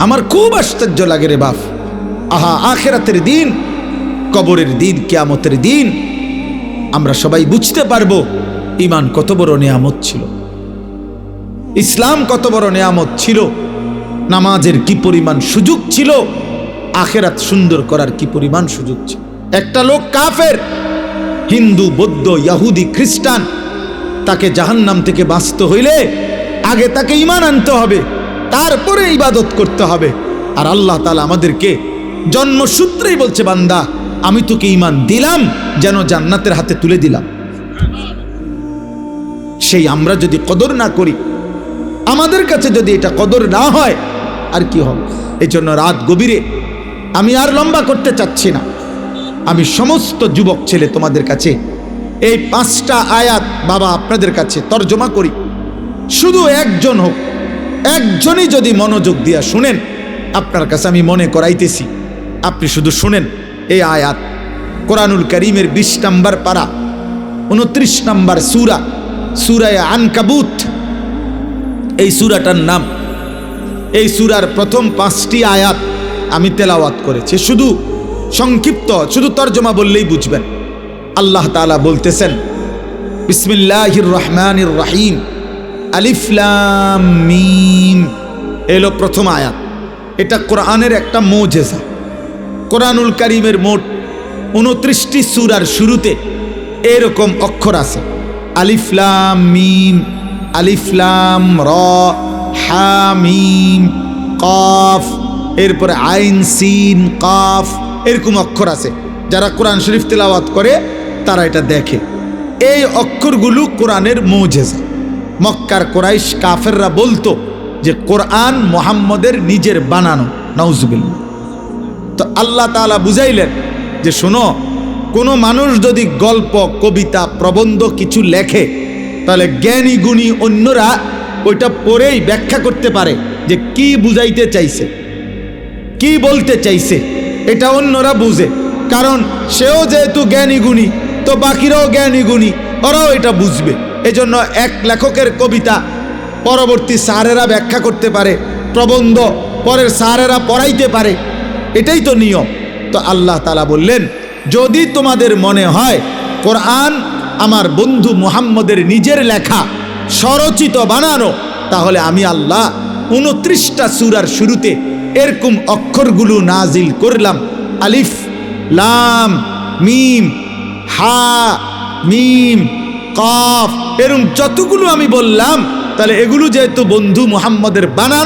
আমার খুব আশ্চর্য লাগে রে বাপ। আহা, আখেরাতের দিন, কবরের দিন, কেয়ামতের দিন, আমরা সবাই বুঝতে পারব ইমান কত বড় নেয়ামত ছিল। ইসলাম কত বড় নেয়ামত ছিল। নামাজের কি পরিমাণ সুযোগ ছিল। আখেরাত সুন্দর করার কি পরিমাণ সুযোগ ছিল। একটা লোক কাফের, হিন্দু, বৌদ্ধ ইয়াহুদি খ্রিস্টান, তাকে জাহান্নাম থেকে বাঁচতে হইলে আগে তাকে ইমান আনতে হবে। তারপরে ইবাদত করতে হবে। আর আল্লাহ তালা আমাদেরকে জন্মসূত্রেই বলছে, বান্দা, আমি তোকে ইমান দিলাম, যেন জান্নাতের হাতে তুলে দিলাম। সেই আমরা যদি কদর না করি, আমাদের কাছে যদি এটা কদর না হয়, আর কি হবে? এই জন্য রাত গভীরে আমি আর লম্বা করতে চাচ্ছি না। আমি সমস্ত যুবক ছেলে তোমাদের কাছে এই পাঁচটা আয়াত বাবা আপনাদের কাছে তর্জমা করি। শুধু একজন হোক একজনই যদি মনোযোগ দিয়া শুনেন, আপনার কাছে আমি মনে করাইতেছি, আপনি শুধু শুনেন এই আয়াত। কোরআনুল করিমের বিশ নাম্বার পারা, উনত্রিশ নম্বর সুরা, সুরায় আনকাবুত। এই সুরাটার নাম, এই সুরার প্রথম পাঁচটি আয়াত আমি তেলাওয়াত করেছি। শুধু সংক্ষিপ্ত, শুধু তর্জমা বললেই বুঝবেন। আল্লাহ তাআলা বলতেছেন, বিসমিল্লাহির রহমানির রহিম। আলিফলাম মিম। এলো প্রথম আয়াত। এটা কোরআনের একটা মোজেজা। কোরআনুল কারিমের মোট উনত্রিশটি সুরার শুরুতে এরকম অক্ষর আছে। আলিফলাম মিম আলিফলাম র হামিম কফ, এরপরে আইন, সিন, কফ, এরকম অক্ষর আছে। যারা কোরআন শরীফ তেলাওয়াত করে, তারা এটা দেখে। এই অক্ষরগুলো কোরআনের মৌজেজা। মক্কার কোরাইশ কাফেররা বলতো যে কোরআন মোহাম্মদের নিজের বানানো নওজুবিল্লা তো আল্লাহ তাআলা বুঝাইলেন যে শোনো, কোনো মানুষ যদি গল্প, কবিতা, প্রবন্ধ কিছু লেখে, তাহলে জ্ঞানী গুণী অন্যরা ওইটা পড়েই ব্যাখ্যা করতে পারে যে কি বুঝাইতে চাইছে, কি বলতে চাইছে। এটা অন্যরা বুঝে, কারণ সেও যেহেতু জ্ঞানী গুণী, তো বাকিরাও জ্ঞানী গুণী, ওরাও এটা বুঝবে। এজন্য এক লেখকের কবিতা পরবর্তী স্যারেরা ব্যাখ্যা করতে পারে, প্রবন্ধ পরের স্যারেরা পড়াইতে পারে। এটাই তো নিয়ম। তো আল্লাহ তালা বললেন, যদি তোমাদের মনে হয় কোরআন আমার বন্ধু মুহাম্মদের নিজের লেখা স্বরচিত বানানো, তাহলে আমি আল্লাহ উনত্রিশটা সুরার শুরুতে এরকম অক্ষরগুলো নাজিল করলাম। আলিফ, লাম, মিম, হা, মিম কফ। এরম যতগুলো আমি বললাম তাহলে এগুলো যেহেতু বন্ধু মুহাম্মদের বানানো